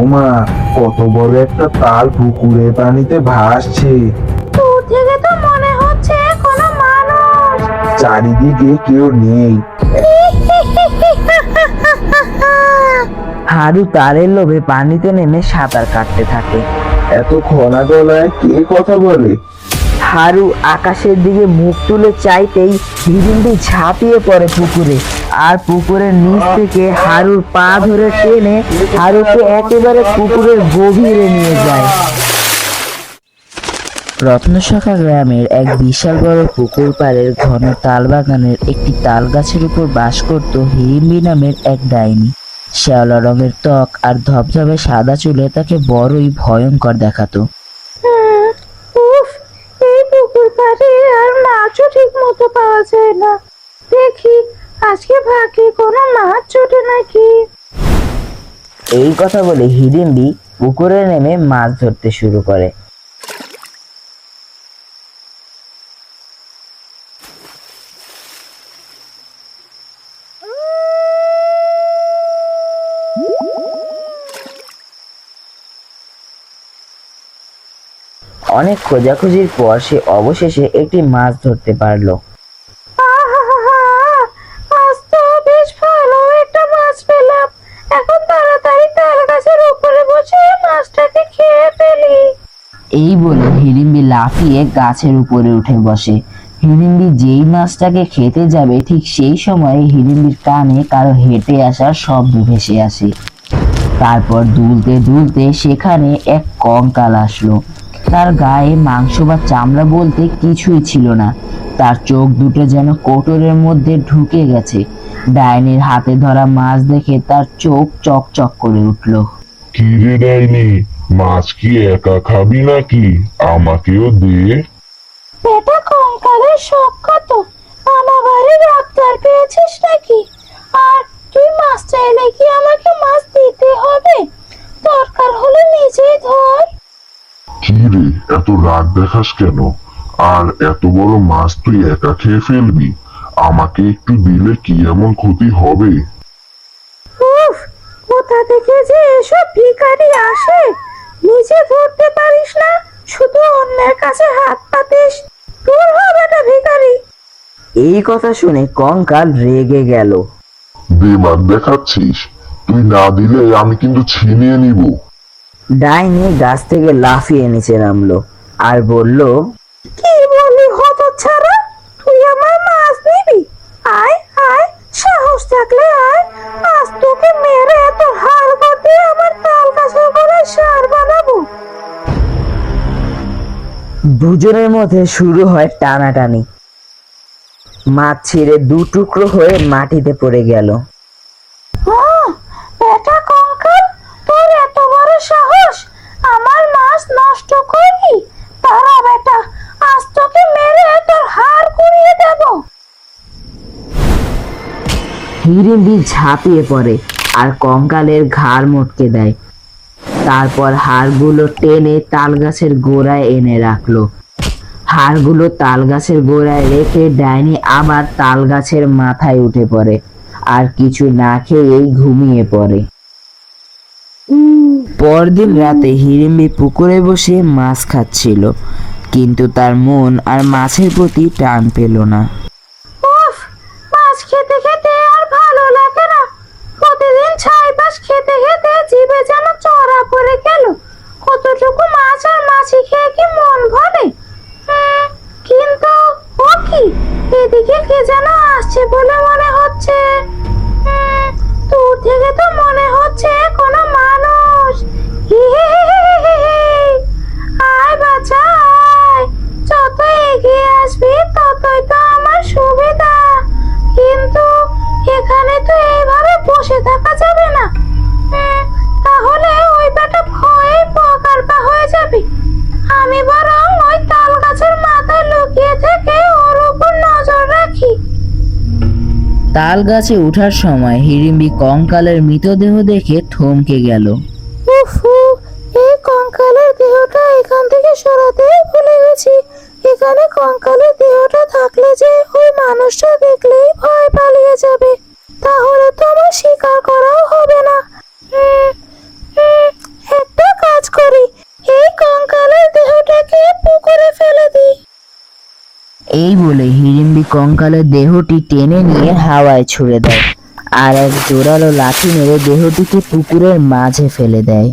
ওমা কত বড় একটা তাল পুকুরের পানিতে ভাসছে। দূর থেকে তো মনে হচ্ছে কোনো মানুষ। চারিদিকে কেউ নেই। হারু তারের লোভে পানিতে নেমে সাঁতার কাটতে থাকে। এত খনা গলায় কে কথা বলে? হারু আকাশের দিকে মুখ তুলে চাইতেই হিরিম্বি ঝাঁপিয়ে পড়ে পুকুরে। আর পুকুরের নিচ থেকে হারুর পা ধরে টেনে হারুকে একেবারে পুকুরের গভীরে নিয়ে যায়। রত্নশাখা গ্রামের এক বিশাল বড় পুকুর পাড়ের ঘন তাল বাগানের একটি তাল গাছের উপর বাস করত হিড়িম্বি নামের এক ডাইনি। শ্যাওলা রঙের ত্বক আর ধবধবে সাদা চুলে তাকে বড়ই ভয়ঙ্কর দেখাতো। উফ পুকুর পাড়ে আর মাছও ঠিক মতো পাওয়া যায় না। দেখি আজকে ভাগ্যে কোনো মাছ ছোটে নাকি? এই কথা বলে হিড়িম্বি পুকুরে নেমে মাছ ধরতে শুরু করে। অনেক খোঁজাখুঁজির পর সে অবশেষে একটি মাছ ধরতে পারল। বলে হিড়িম্বি লাফিয়ে গাছের উপরে উঠে বসে। হিড়িম্বি যেই মাছটাকে খেতে যাবে, ঠিক সেই সময় হিড়িম্বির কানে কারও হেঁটে আসার শব্দ ভেসে আসে। তারপর দুলতে দুলতে সেখানে এক কঙ্কাল আসলো। তার গায়ে মাংস বা চামড়া বলতে কিছুই ছিল না। তার চোখ দুটো যেন কোটরের মধ্যে ঢুকে গেছে। ডাইনির হাতে ধরা মাছ দেখে তার চোখ চকচক করে উঠল। কি রে ডাইনি? মাছ কি একা খাবি নাকি? আমাকেও দে। বেটা কঙ্কালের শখ কত? আমার বাড়ির ডাক্তার পেয়েছিস নাকি? আর তুই মাছ চাইলে কি আমাকে মাছ দিতে হবে? দরকার হলে নিজেই ধর। কি রে এত রাগ দেখাস কেন? আর এত বড় মাছ তুই একা খেয়ে ফেলবি? আমাকে একটু দিলে কি এমন ক্ষতি হবে? উফ কোথা থেকে যে এসব ভিখারি আসে? নিজে ধরতে পারিস না শুধু অন্যের কাছে হাত পাতিস। দূর হ বেটা ভিখারি। এই কথা শুনে কঙ্কাল রেগে গেল। বেবাদ দেখাচ্ছিস? তুই না দিলে আমি কিন্তু ছিনিয়ে নিব। ডাইনি গাছ থেকে লাফিয়ে নিচে নামলো আর বলল কি বলি হত ছাড়া তুই আমার মাছ নিবি আয় আয় সাহস থাকলে আয়। আজ তোকে মেরে তোর হাড় করতে আমার তাল করে সার বানাবো? দুজনের মধ্যে শুরু হয় টানাটানি। মাছ ছিঁড়ে দু টুকরো হয়ে মাটিতে পড়ে গেল। কঙ্কাল? তোর এত বড় সাহস? আমার মাছ নষ্ট করলি তারা বেটা আজ তোকে মেরে তোর হাড় কুড়িয়ে দেব। হিড়িম্বি ঝাঁপিয়ে পড়ে আর কঙ্কালের ঘাড় মটকে দেয়। তারপর হাড়গুলো টেনে তাল গাছের গোড়ায় এনে রাখল। হাড়গুলো তাল গাছের গোড়ায় রেখে ডাইনি আবার তাল গাছের মাথায় উঠে পড়ে আর কিছু না খেয়েই ঘুমিয়ে পড়ে। পরদিন রাতে হিড়িম্বি পুকুরে বসে মাছ খাচ্ছিল, কিন্তু তার মন আর মাছের প্রতি টান পেল না। তাল গাছে ওঠার সময় হিড়িম্বি কঙ্কালের মৃতদেহ দেখে থমকে গেল। উফু, এই কঙ্কালের দেহটা এখান থেকে সরাতে ভুলে গেছি। এখানে কঙ্কালের দেহটা থাকলে যে ওই মানুষটা দেখলেই ভয় পালিয়ে যাবে। এই বলে হিড়িম্বি কঙ্কালের দেহটি টেনে নিয়ে হাওয়ায় ছুড়ে দেয় আর এক জোরালো লাঠি মেরে দেহটিকে পুকুরের মাঝে ফেলে দেয়।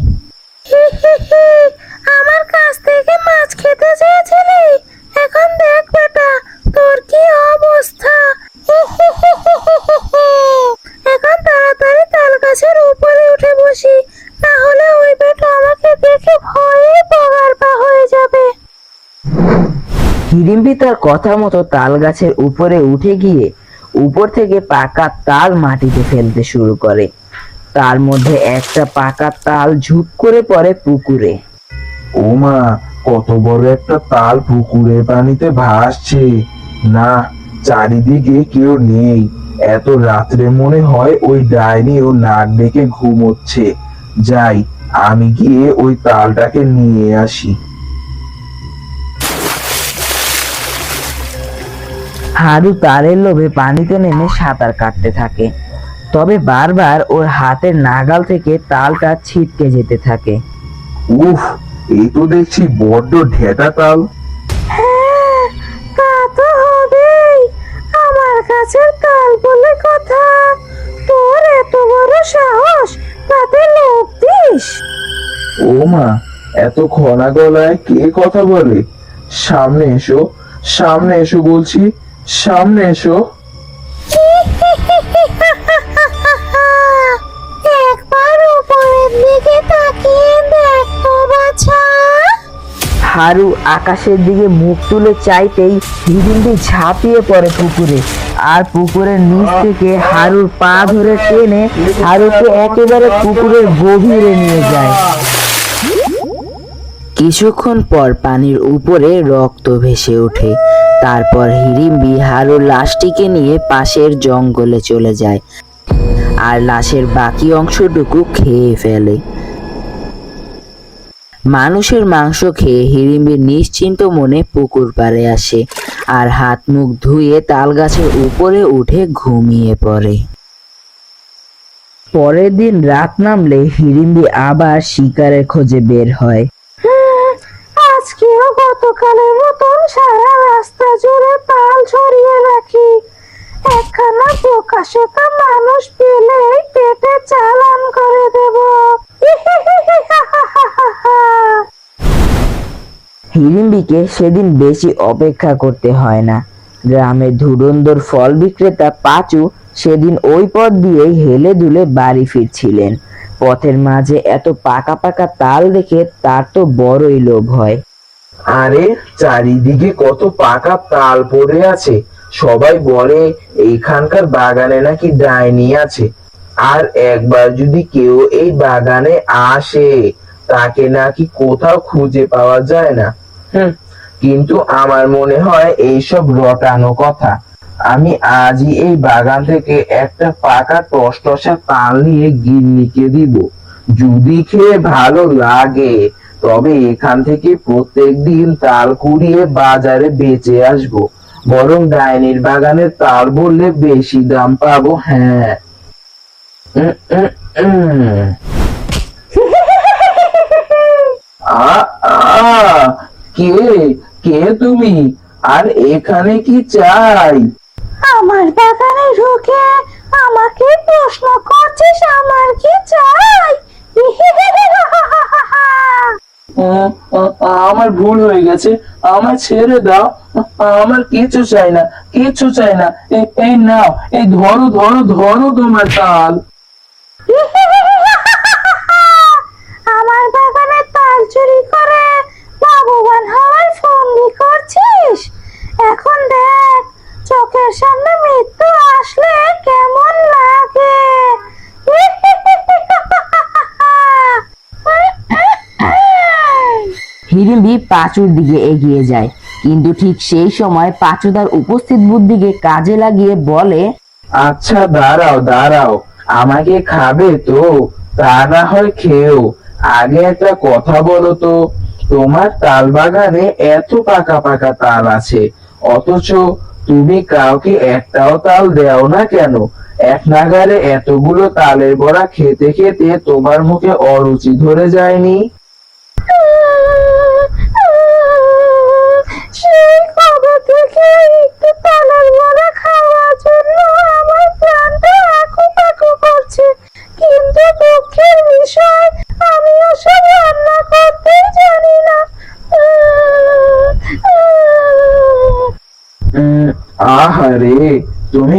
হিড়িম্বি তার কথা মতো তাল গাছের উপরে উঠে গিয়ে উপর থেকে পাকা তাল মাটিতে ফেলতে শুরু করে। তার মধ্যে একটা পাকা তাল ঝুপ করে পড়ে পুকুরে। ও মা কত বড় একটা তাল পুকুরের পানিতে ভাসছে। না, চারিদিকে কেউ নেই। এত রাত্রে মনে হয় ওই ডাইনি ও নাক ডেকে ঘুমোচ্ছে। যাই, আমি গিয়ে ওই তালটাকে নিয়ে আসি। হারু তারের লোভে পানিতে নেমে সাঁতার কাটতে থাকে। তবে বারবার ওর হাতের নাগাল থেকে তালটা ছিটকে যেতে থাকে। উফ এই তো দেখছি বড্ড ঢেটা তাল। হ্যাঁ তা তো হবেই। আমার কাছের তাল বলে কথা। তোর এত বড় সাহস তাতে লোভ দিস। ও মা এত খনা গলায় কে কথা বলে? সামনে এসো সামনে এসো বলছি। সামনে এসো। একবার উপরের দিকে তাকিয়ে দেখ বাছা। হারু আকাশের দিকে মুখ তুলে চাইতেই হিড়িম্বি ঝাঁপিয়ে পড়ে পুকুরে। আর পুকুরের নিচ থেকে হারুর পা ধরে টেনে হারুকে একেবারে পুকুরের গভীরে নিয়ে যায়। কিছুক্ষণ পর পানির উপরে রক্ত ভেসে ওঠে। তারপর হিড়িম্বি হারুর লাশটিকে নিয়ে পাশের জঙ্গলে চলে যায় আর লাশের বাকি অংশটুকু খেয়ে ফেলে। মানুষের মাংস খেয়ে হিড়িম্বি নিশ্চিন্ত মনে পুকুর পাড়ে আসে আর হাত মুখ ধুয়ে তাল গাছের উপরে উঠে ঘুমিয়ে পড়ে। পরের দিন রাত নামলে হিড়িম্বি আবার শিকারের খোঁজে বের হয়। গতকালের মতন সারা রাস্তা জুড়ে তাল ছড়িয়ে রাখি। একখানা প্রকাশকা মানুষ পেটে চালান করে দেব। হিড়িম্বিকে সেদিন বেশি অপেক্ষা করতে হয় না। গ্রামের ধুরন্ধর ফল বিক্রেতা পাঁচু সেদিন ওই পথ দিয়েই হেলে দুলে বাড়ি ফিরছিলেন। পথের মাঝে এত পাকা পাকা তাল দেখে তার তো বড়ই লোভ হয়। আরে চারিদিকে কত পাকা তাল পড়ে আছে। সবাই বলে এইখানকার বাগানে নাকি ডাইনি আছে। আর একবার যদি কেউ এই বাগানে আসে তাকে নাকি কোথাও খুঁজে পাওয়া যায় না। কিন্তু আমার মনে হয় এইসব রটানো কথা। আমি আজই এই বাগান থেকে একটা পাকা টসটসা তাল নিয়ে গিন্নিকে দিব। যদি খেয়ে ভালো লাগে তবে এখান থেকে প্রত্যেকদিন তাল কুড়িয়ে বাজারে বেচে আসব। বরং ডাইনির বাগানের তাল বললে বেশি দাম পাবো হ্যাঁ। কে কে তুমি? আর এখানে কি চাই? আমার বাগানে ঢুকে আমাকে প্রশ্ন করছিস, আমার কি চাই? আমার ভুল হয়ে গেছে। আমার ছেড়ে দাও। আমার কিছু চাই না কিছু চাই না। এই নাও, এই ধরো ধরো ধরো তোমার তাল আমার বাগানে তাল চুরি করে লাভবান হওয়ার ফন্দি করছিস এখন দেখ চোখের সামনে মৃত্যু আসলে কেমন লাগে হিড়িম্বি পাঁচুর দিকে এগিয়ে যায়। কিন্তু ঠিক সেই সময় পাঁচু উপস্থিত বুদ্ধিকে কাজে লাগিয়ে বলে আচ্ছা দাঁড়াও দাঁড়াও, আমাকে খাবে তো, তা না হয় খেয়েও। আগে একটা কথা বলো তো, তোমার তাল বাগানে এত পাকা পাকা তাল আছে, অথচ তুমি কাউকে একটাও তাল দেও না কেন? এক নাগারে এতগুলো তালের বড়া খেতে খেতে তোমার মুখে অরুচি ধরে যায়নি?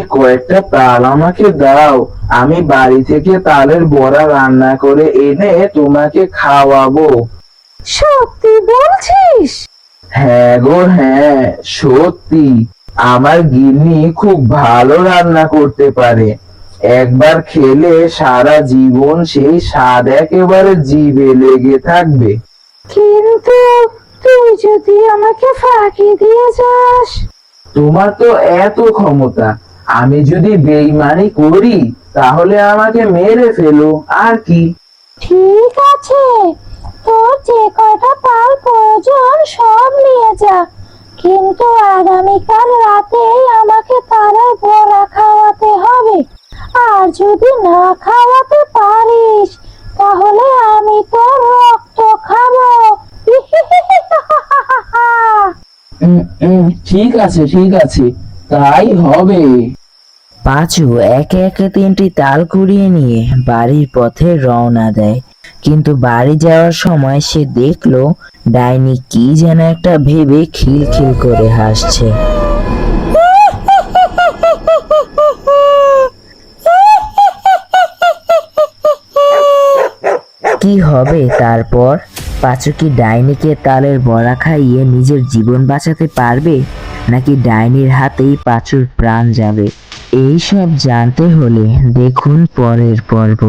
কয়েকটা তাল আমাকে দাও। আমি বাড়ি থেকে তালের বড়া রান্না করে এনে তোমাকে খাওয়াবো। সত্যি বলছিস? হ্যাঁ গো হ্যাঁ সত্যি। আমার গিন্নি খুব ভালো রান্না করতে পারে। একবার খেলে সারা জীবন সেই স্বাদ একেবারে জিভে লেগে থাকবে। কিন্তু তুই যদি আমাকে ফাঁকি দিয়ে যাস তোমার তো এত ক্ষমতা। আমি যদি বেইমানি করি, তাহলে আমাকে মেরে ফেলো। আর কি? ঠিক আছে। তোর যে কয়টা তাল প্রয়োজন, সব নিয়ে যা। কিন্তু আগামীকাল রাতেই আমাকে তালের বড়া খাওয়াতে হবে। আর যদি না খাওয়াতে ঠিক আছে ঠিক আছে। তাই হবে। পাঁচু একে একে তিনটি তাল কুড়িয়ে নিয়ে বাড়ির পথে রওনা দেয়। কিন্তু বাড়ি যাওয়ার সময় সে দেখল ডাইনি কি যেন একটা ভেবে খিলখিল করে হাসছে। কি হবে তারপর? পাঁচু কি ডাইনিকে তালের বড়া খাইয়ে নিজের জীবন বাঁচাতে পারবে, নাকি ডাইনির হাতেই পাঁচুর প্রাণ যাবে? এই সব জানতে হলে দেখুন পরের পর্ব।